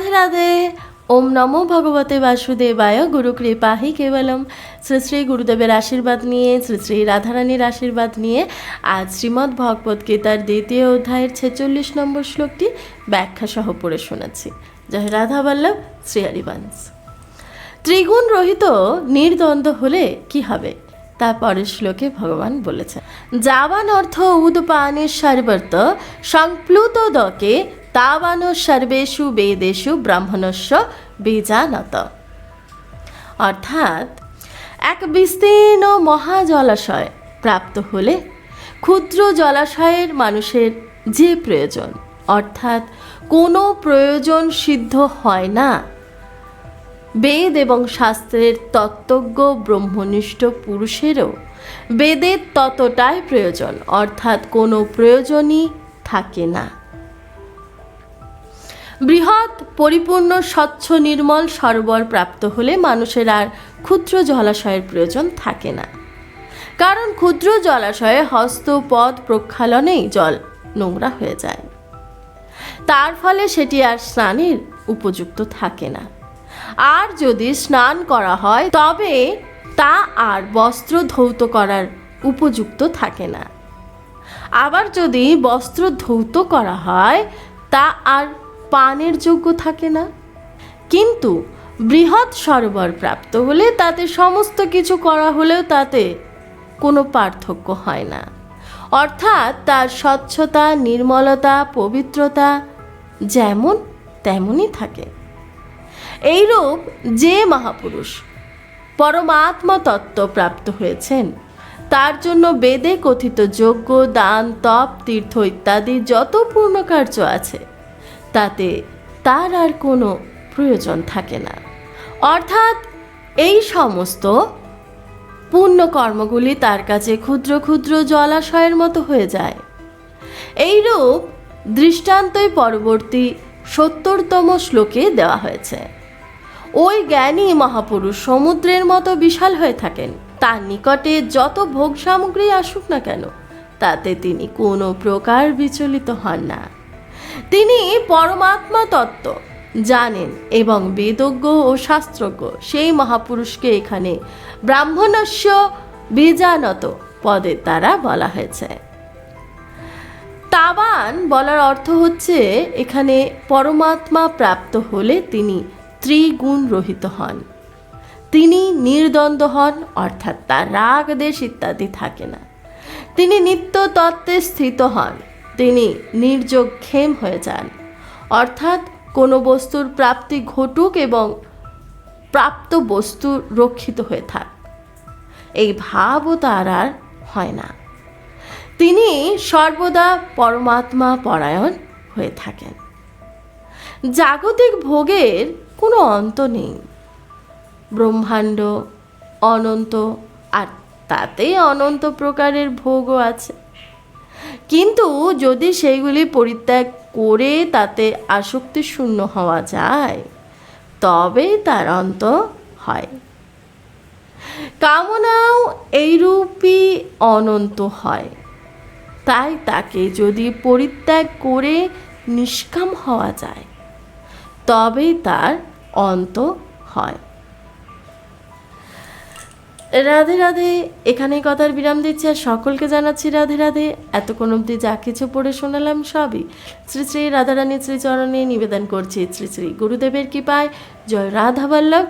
রাধে রাধে। ওম নমো ভগবতে বাসুদেবায়, গুরু কৃপাহি কেবলম। শ্রী শ্রী গুরুদেবের আশীর্বাদ নিয়ে, শ্রী শ্রী রাধারানীর আশীর্বাদ নিয়ে আজ শ্রীমদ্ ভগবত গীতার দ্বিতীয় অধ্যায়ের ছেচল্লিশ নম্বর শ্লোকটি ব্যাখ্যা সহ পড়ে শোনাচ্ছি। জয় রাধা বল্লভ, শ্রী হরিবংশ। ত্রিগুণ রহিত নির্দ্বন্দ্ব হলে কি হবে? তা পরের শ্লোকে ভগবান বলেছেন। যাবান অর্থ উদপানের সর্বর্ত সংপ্লুত দকে তাবান সর্বেষু বেদেশু ব্রাহ্মণস্য বীজানত অর্থাৎ এক বিস্তীর্ণ মহাজলাশয় প্রাপ্ত হলে ক্ষুদ্র জলাশয়ের মানুষের যে প্রয়োজন অর্থাৎ কোনো প্রয়োজন সিদ্ধ হয় না। বেদ এবং শাস্ত্রের তত্ত্বজ্ঞ ব্রহ্মনিষ্ঠ পুরুষেরও বেদের ততটাই প্রয়োজন অর্থাৎ কোনো প্রয়োজনই থাকে না। বৃহৎ, পরিপূর্ণ, স্বচ্ছ, নির্মল সরোবর প্রাপ্ত হলে মানুষের আর ক্ষুদ্র জলাশয়ের প্রয়োজন থাকে না। কারণ ক্ষুদ্র জলাশয়ে হস্ত, পদ, প্রক্ষালনেই জল নোংরা হয়ে যায়। তার ফলে সেটি আর স্নানের উপযুক্ত থাকে না। আর যদি স্নান করা হয়, তবে তা আর বস্ত্র ধৌত করার উপযুক্ত থাকে না। আবার যদি বস্ত্র ধৌত করা হয়, তা আর পানের যোগ্য থাকে না। কিন্তু বৃহৎ সরোবর প্রাপ্ত হলে তাতে সমস্ত কিছু করা হলেও তাতে কোনো পার্থক্য হয় না। অর্থাৎ তার স্বচ্ছতা, নির্মলতা, পবিত্রতা যেমন তেমনই থাকে। এইরূপ যে মহাপুরুষ পরমাত্মা তত্ত্ব প্রাপ্ত হয়েছেন, তার জন্য বেদে কথিত যজ্ঞ, দান, তপ, তীর্থ ইত্যাদি যত পূর্ণ কার্য আছে তাতে তার আর কোনো প্রয়োজন থাকে না। অর্থাৎ এই সমস্ত পুণ্য কর্মগুলি তার কাছে ক্ষুদ্র ক্ষুদ্র জলাশয়ের মতো হয়ে যায়। এই এইরূপ দৃষ্টান্তই পরবর্তী সত্তরতম শ্লোকে দেওয়া হয়েছে। ওই জ্ঞানী মহাপুরুষ সমুদ্রের মতো বিশাল হয়ে থাকেন। তার নিকটে যত ভোগ সামগ্রী আসুক না কেন, তাতে তিনি কোনো প্রকার বিচলিত হন না। তিনি পরমাত্মা তত্ত্ব, জানেন এবং বেদজ্ঞ ও শাস্ত্রজ্ঞ। সেই মহাপুরুষকে এখানে ব্রাহ্মণস্য বীজানত পদের দ্বারা বলা হয়েছে। তাবান বলার অর্থ হচ্ছে, এখানে পরমাত্মা প্রাপ্ত হলে তিনি ত্রিগুণ রহিত হন। তিনি নির্দ্বন্দ্ব হন, অর্থাৎ তার রাগ, দেশ ইত্যাদি থাকে না। তিনি নিত্য তত্ত্বে স্থিত হন। তিনি নির্যোগ ক্ষেম হয়ে যান। অর্থাৎ কোনো বস্তুর প্রাপ্তি ঘটুক এবং প্রাপ্ত বস্তু রক্ষিত হয়ে থাক। এই ভাবও তার আর হয় না। তিনি সর্বদা পরমাত্মা পরায়ণ হয়ে থাকেন। জাগতিক ভোগের কোনো অন্ত নেই। ব্রহ্মাণ্ড অনন্ত, আর তাতে অনন্ত প্রকারের ভোগও আছে। কিন্তু যদি সেইগুলি পরিত্যাগ করে তাতে আসক্তি শূন্য হওয়া যায়, তবে তার অন্ত হয়। কামনাও এইরূপই অনন্ত হয়। তাই তাকে যদি পরিত্যাগ করে নিষ্কাম হওয়া যায়, তবেই তার অন্ত হয়। রাধে রাধে এখানে কথার বিরাম দিচ্ছি আর সকলকে জানাচ্ছি রাধে রাধে। এতক্ষণ অবধি যা কিছু পড়ে শোনালাম সবই শ্রী শ্রী রাধারানী শ্রীচরণে নিবেদন করছি শ্রী শ্রী গুরুদেবের কৃপায়। জয় রাধা বল্লভ